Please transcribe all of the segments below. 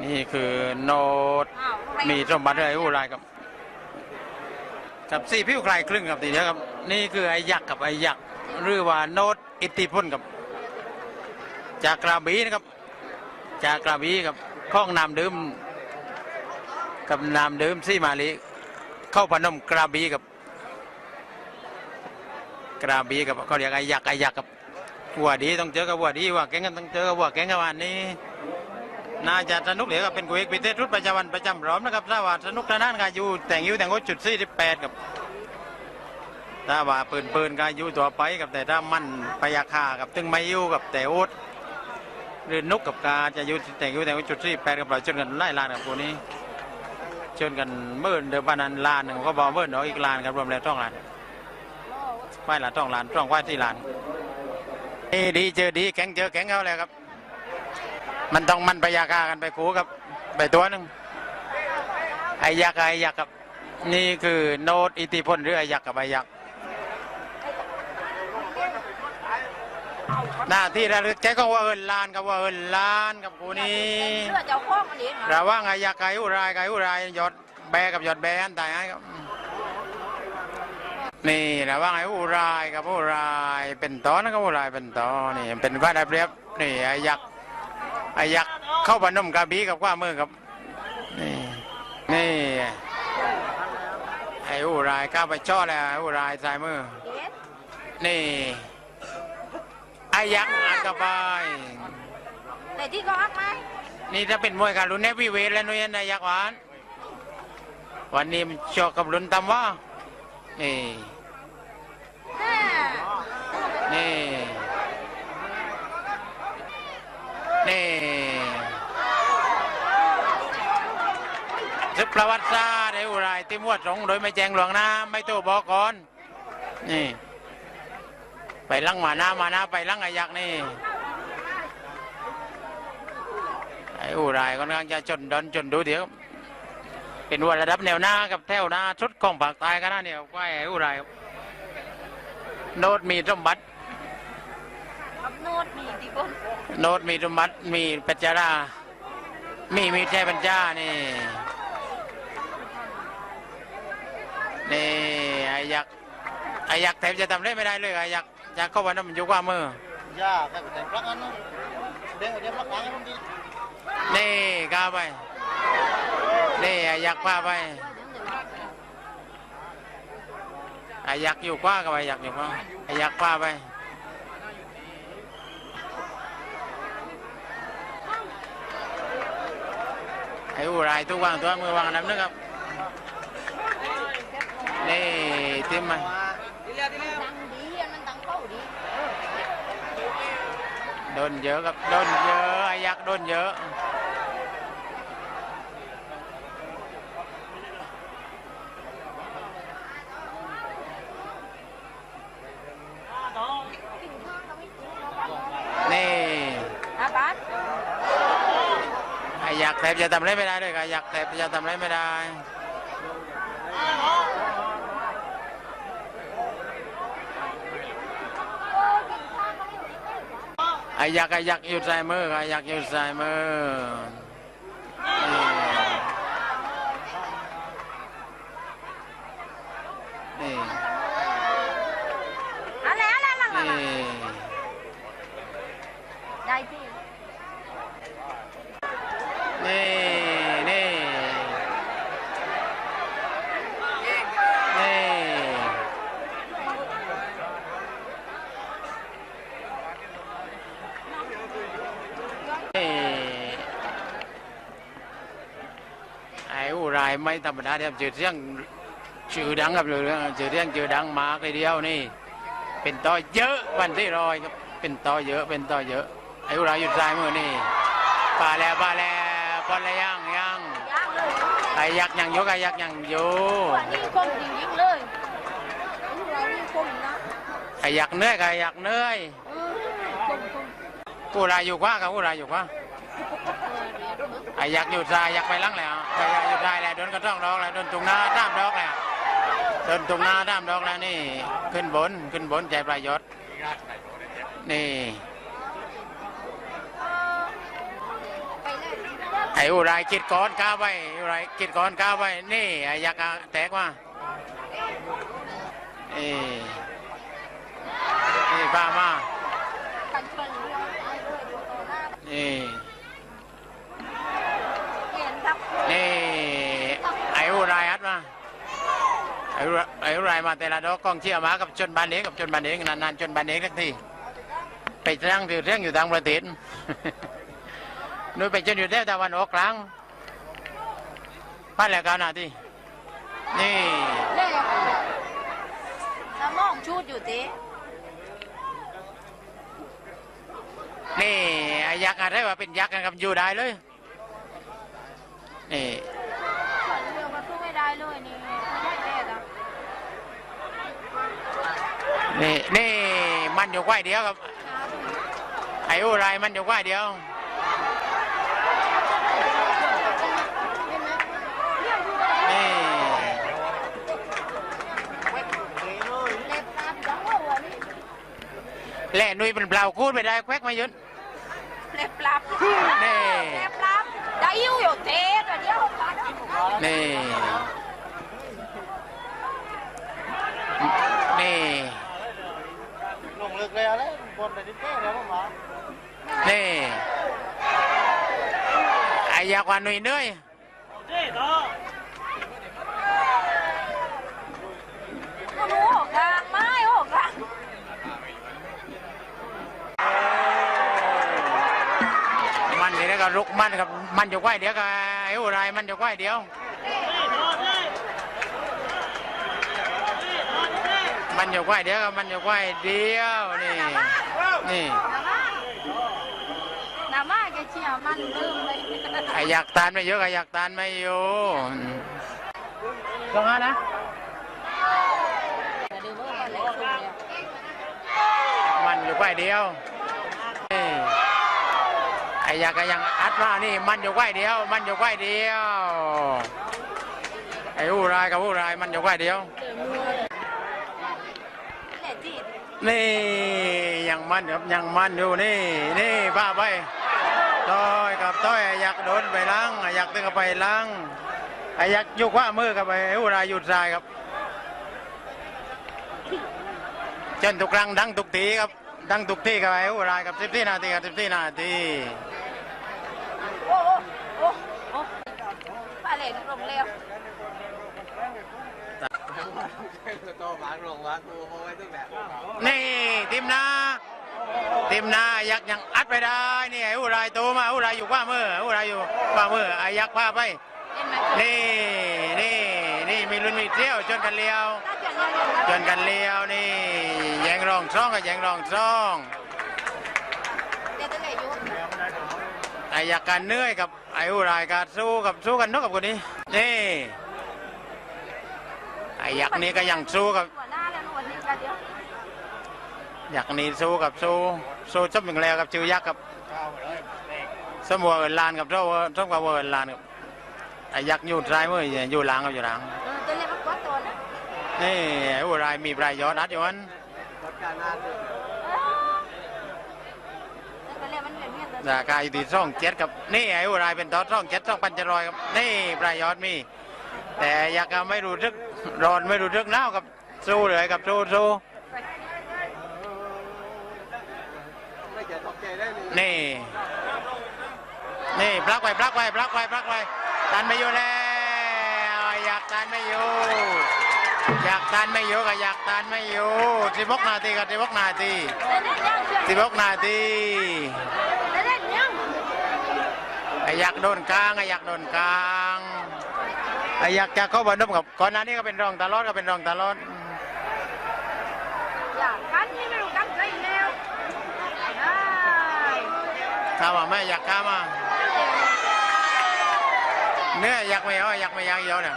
นี่คือโนดมีสมบัติอะไรอู้ไรครับกับสี่ผิวคลายครึ่งครับทีเดียวครับ นี่คือไอ้ยักษ์กับไอ้ยักษ์หรือว่าโนดอิทธิพลครับ จากกระบี่นะครับ จากกระบี่ครับข้องน้ำดื่มกับน้ำดื่มซี่มาลีเข้าพนมกระบี่กับกระบี่กับเขาเรียกไอ้ยักษ์ไอ้ยักษ์กับวัวดีต้องเจอกับวัวดีวัวแก๊งกันต้องเจอกับวัวแก๊งกันวันนี้ น่าจะสนุกเหลือกับเป็นกุยกพิเศษรุดประจำวันประจำร้อมนะครับถ้าว่าสนุกทางด้านกายูแต่งยิ้วแต่งโอจุดสี่สิบแปดครับถ้าว่าปืนปืนกายูตัวไปกับแต่ถ้ามันพยาคากับตึงไม่ยู่กับแต่โอ๊ตหรือนุกกับกาจะยูแต่งยิ้วแต่งโอจุดสี่แปดกับเราชนกันไล่ลานกับคนนี้ชนกันเมื่อเดือนปานนันลานหนึ่งก็บอกเมื่อเนาะอีกลานครับรวมแล้วต้องลานไปละต้องลานต้องไหวที่ลานดีเจอดีแข็งเจอแข็งเขาแล้วครับ มันต้องมันไปยาคากันไปคูกับไปตัวหนึ่งไอ้ยักษ์ไอ้ยักษ์กับ นี่คือโนตอิทธิพลหรือไอ้ยักษ์กับไอ้ยักษ์หน้าที่ระลึกแกก็ว่าเอินลานกับว่าเอินลานกับกูนี่เลือดเจ้าข้องมันเระว่างไอ้ยักษ์ไอ้อุรายกับไอ้อุรายหยอดแบกับหยอดแบอันตายให้ครับนี่ระว่างไอ้อุรายกับอุรายเป็นตอนนะครับอุรายเป็นตอนนี่เป็นว่าได้เปรียบนี่ไอ้ยักษ์ ไอ้ยักษ์เข้าพนมกระบี่กับกว่ามือครับนี่นี่ไอ้อูรายเข้าไปช่อแล้วไอ้อูรายสายมือ นี่ไอ้ยักษ์อัดกับไปแต่ที่เขาอักไหมนี่ถ้าเป็นมวยการลุ้นเนวีเวทแล้วนุ้ยนายยักษ์หวาน วันนี้มันโชกกับลุ้นตำว่านี่อ่านี่ นี่ซึกประวัติศาสตร์ไอ้อุไรายที่มวดสงโดยไม่แจ้งหลวงน้าไม่โตบอกก่อนนี่ ไปลังหมาหน้ามาหน้าไปลังไอ้ยักนี่ไอ้อุไรายค่อนข้างจะจนดอนจนดูเดี๋ยว เป็นวัวระดับแนวหน้ากับแถวหน้าชุดของภาคใต้กันนะเนี่ยว่าไอ้อุไรายโนดมีสมบัติ โนดมีที่คนโนดมีสมบัติมีปัจจารามีมีแช่ปัญญานี่นี่ไอ้ยักษ์ไอ้ยักษ์แทบจะทำได้ไม่ได้เลยไอ้ยักษ์ยักษ์เข้าวันนั้นมันอยู่กว่ามือ Ya, kayak kita belakang kan. Dia dia belakang kan di. นี่ก้าวไปนี่ไอ้ยักษ์พาไปไอ้ยักษ์อยู่กว่ากับไอ้ยักษ์อยู่กว่าไอ้ยักษ์พาไป อ้อูรายทุกวางตัวมือวางน้ำนึกครับนี่ทิมมาดังดีอันมันดังเข้าดีโดนเยอะครับโดนเยอะอายักโดนเยอะ นี่ อาบัส ไอ้ยั กษ์แทบจะทำอะไรไม่ได้เลยไอ้ยักษ์แทบจะทำอะไรไม่ได้ไอ้ยักษ์ไอ้ยักษ์อยู่ใส่มือไอ้ยักษ์อยู่ใส่มือนี่อะไรอะไรอะไรนี่อะไรนี่ได้ที่ นี่นี่นี่นี่ไอ้อูรายไม่ธรรมดาเนี่ยชื่อเสียงชื่อดังครับเลยชื่อเสียงชื่อดังมากเลยเดียวนี่เป็นต่อเยอะวันที่รอยครับเป็นต่อเยอะเป็นต่อเยอะไอ้อูรายอยู่ซ้ายมือนี่ปลาแล้วปลาแล้ว ปลาแล้วยังยังย่างเลยไอ้ยักษ์ยังอยู่ไอ้ยักษ์ยังอยู่วันนี้คมจริงๆเลยเรานี่คมนะไอ้ยักษ์เหนื่อยไอ้ยักษ์เหนื่อยเออคมคมผู้รายอยู่กว่ากับผู้รายอยู่กว่าเออเรียนรู้ไอ้ยักษ์อยู่ซ้ายยักษ์ไปหลังแล้วไอ้ยักษ์อยู่ซ้ายแล้วโดนกระต้องดอกแล้วโดนตุงหน้าด้ามดอกแล้วโดนตุงหน้าด้ามดอกแล้วนี่ ขึ้นบนขึ้นบนใจประยศนี่เออ ไอ้อ้อุไรกิดก้อนก้าวไปอุไรกิดก้อนก้าวไปนี่ไอ้ยักษ์อะแตกมาเอ้นี่ป้ามากันชนเรื่องไอ้ด้วยดูต่อหน้านี่เห็นครับนี่ไอ้อุไรฮัดมาไอ้ไอ้อุไรมาแต่ละดอกกองเชียร์มากับชนบานเองกับชนบานเองนานๆชนบานเองสักทีไปเรื่องถือเรื่องอยู่ต่างประเทศ นู่นไปจนอยู่แถวตะวันออกกลางบ้านแหลกกันนะที่นี่เล่น้ำมองชูดอยู่เจ๊นี่ไอ้ยักษ์อะไรว่าเป็นยักษ์กันกับอยู่ได้เลยนี่เรือมาสู้ไม่ได้เลยนี่ไม่ได้แก่ละนี่นี่มันอยู่ควายเดียวครับไอ้อุไรมันอยู่ควายเดียว นี่ เล็บตามจังหัวนี่ แหล่นุยเป็นเปล่าคูดไม่ได้แควกมายุดเล็บลับนี่เล็บลับได้อยู่อยู่เจ๊ตัวเดียวปัดนี่นี่ลงเลิกเลยอะไรบนแต่ดิเต้แล้วมานี่ไอ้ยักษ์ว่านุยเนื้อยโอ้โหกลางไม้โอ้กลาง มันนี่แล้วก็ลุกมันครับมันอยู่ควายเดียวกับไอ้อุไรมันอยู่ควายเดียว มันอยู่ควายเดียวกับมันอยู่ควายเดียวนี่นี่น้ำมาแกเชียร์มันลืมเลยไอ้อยากตานไม่เยอะก็อยากตานไม่อยู่ลองฮะนะดูว่ามันเล็กสุดเลยมันอยู่ควายเดียวนี่ไอ้อ ยากก็ยังอัดมานี่มันอยู่ควายเดียว มันอยู่ควายเดียว ไอ้ผู้รายกับผู้รายมันอยู่ควายเดียว นี่ยังมันครับยังมันอยู่นี่นี่บ้าไปต้อยกับต้อยอยากโดนไปล้างอยากตึงไปล้างไอ้ยากยุกว่ามือกับไปอุรายหยุดทรายครับจนทุกครั้งดังทุกทีครับดังทุกทีกับไอ้อุรายกับสิบสี่นาทีกับสิบสี่นาที ปลาเล็กลงเร็วนี่ทีมหนาทีมหนาไอ้ยักษ์ยังอัดไปได้นี่ไอ้อุรายโตมาอุรายอยู่ขว่ามืออุรายอยู่ขว่ามือไอ้ยักษ์พาไป เห็นไหมนี่นี่นี่มีลุ้นมีเที่ยวจนกันเลี้ยว ถ้าเกิดยังยังจนกันเลี้ยวนี่แยงรองซ่องกับแยงรองซ่อง เดี๋ยวจะเหลืออยู่ ไอ้อยากการเหนื่อยกับไอ้อุรายการสู้กับสู้กันนกกับคนนี้นี่ไอ้ยักษ์นี้ก็ยังสู้กับหัวหน้าแล้วหัวนี้กันเดียวยักษ์นี้สู้กับสู้สู้จบอย่างแล้วกับชื่อยักษ์กับสมวัวเอินลานกับเจ้าสมกับวัวเอินลานกับไอ้ยักษ์อยู่ซ้ายมืออยู่หลังกับอยู่หลังเออจะเรียกว่าก้อนตัวนะนี่ไอ้อุรายมีปลายยอดนัดอยู่นั้น จะเรียกมันเหมือนเงี้ยตัว ราคาอยู่ที่ช่องเจ็ดกับนี่ไอ้อุรายเป็นตอช่องเจ็ดช่องปัญจรอยครับนี่ปลายยอดมี แต่อยากจะไม่รู้ทึกร้อนไม่รู้ทึกหนากับสู้เลยกับสู้สู้นี่นี่ปลักไว้ปลักไว้ปลักไว้ปลักไว้ตันไม่อยู่แล้วอยากตันไม่อยู่อยากตันไม่อยู่ก็อยากตันไม่อยู่สิบกนาทีกับสิบกนาทีสิบกนาที อ้อยากโดนกลางไอ้อยากโดนกลางไอ้อยากจะเข้าบอลนุ่มกับก่อนหน้านี้ก็เป็นรองตลอดก็เป็นรองตลอดอยากกันที่ไม่รู้กันใจแล้วได้ข้ามาแม่อยากข้ามาเนื้ออยากไม่เอาอยากไม่อยากเยอะเนี่ย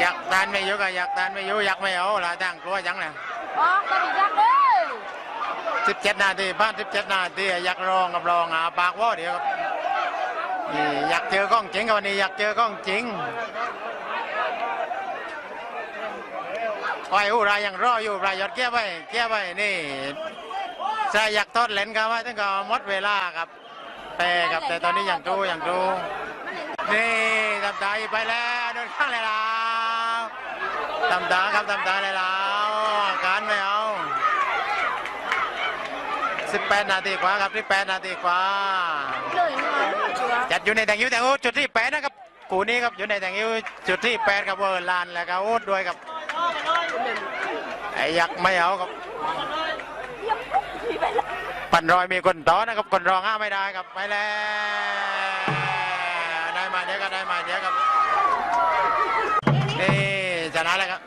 อยากทานไม่เยอะก็อยากทานไม่เยอะอยากไม่เอาละตั้งกลัวจังเลยอ๋อก็ดีจังเลย สิบเจ็ดนาทีผ่านสิบเจ็ดนาทีอยากรองกับรองหาปากว่าเดี๋ยวครับนี่อยากเจอกล้องจริงกับวันนี้อยากเจอกล้องจริงไอ้อูรายยังรออยู่รายยอดเกี้ยไปเกี้ยไปนี่ถ้าอยากทอดเลนกันไว้ตั้งแต่หมดเวลาครับแปรครับแต่ตอนนี้ยังดูยังดูนี่ทำตาไปแล้วโดนข้างเลยแล้วทำตาครับทำตาเลยแล้วการไม่เอา 18 นาทีกว่าครับ18นาทีกว่า เลยนอนชัวจัดอยู่ในแตงยิ้วแต่โอ้จุดที่แปดนะครับกูนี้ครับอยู่ในแตงยิ้วจุดที่แปดกับเวอร์ลานแล้วก็โอ้ด้วยครับไอ้ยักษ์ไม่เอาครับยังปุ๊บทีไปแล้วปันรอยมีคนต่อนะครับคนรองห้ามไม่ได้ครับไปแล้วได้มาเดี๋ยวก็ได้มาเดี๋ยวครับนี่ชนะแล้วครับ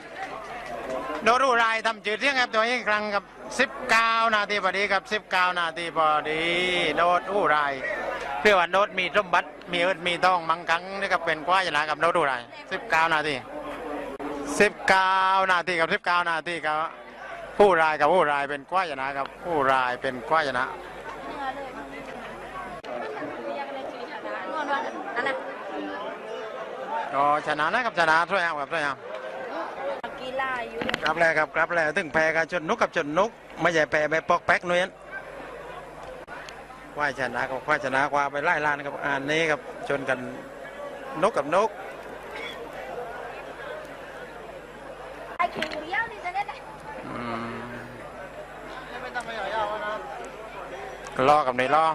โนรูไรทำจืดเที่ยงครับตัวนี้อีกครั้งครับ 19 นาทีพอดีครับ 19 นาทีพอดีโนดอู้ไรเพื่อว่าโนดมีสมบัตมีเอิดมีทองมังคังนี่ก็เป็นกว่าชนะกับโนดอู้ไร19 นาที 19 นาทีกับ 19 นาทีครับผู้รายกับผู้รายเป็นกว่าชนะครับผู้รายเป็นกว่าชนะเนื้อเลยยังเลยชีวิตชนะนวลวันนั่นน่ะก็ชนะนะครับชนะช่วยเอาครับช่วยเอากี ฬาอยู่ครับแล้วครับครับแล้วถึงแพ้กันจนนกกับจนนกไม่ใช่แพ้ไปปอกแป๊กนุ้ยนว่าชนะกับว่าชนะกว่าไปไล่ลานกับอันนี้ครับจนกันนกกับนกไอ้คิวเยี่ยวนี่จะได้ไหมอืมไม่ต้องไปหย่อยเอานะรอกับในรอ